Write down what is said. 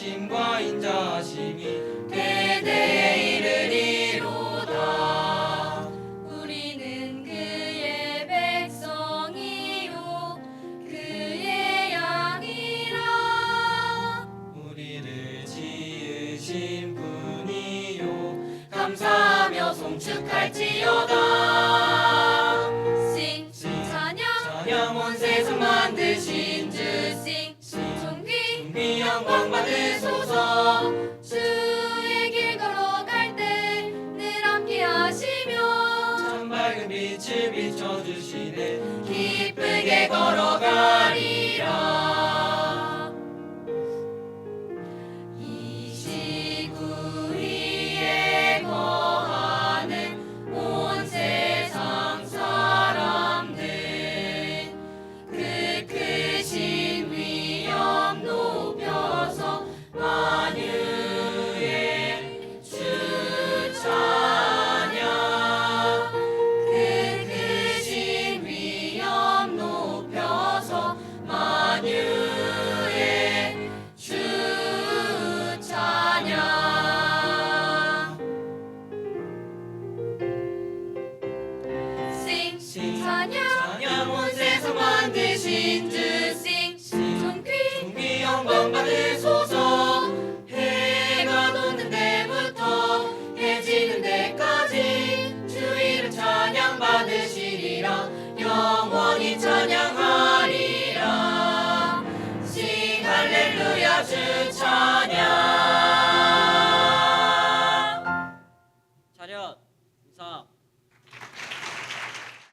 그 선하심과 인자하심이 대대에 이르리로다. 우리는 그의 백성이요 그의 양이라. 우리를 지으신 분이요 감사하며 송축할지어다 영광 받으소서. 주의 길 걸어갈 때 늘 함께 하시며 참 밝은 빛을 비춰주시네. 기쁘게 걸어 영광 받으소서. 해가 돋는 데부터 해 지는 데까지 주 이름 찬양 받으시리라. 영원히 찬양하리라. 싱 할렐루야 주 찬양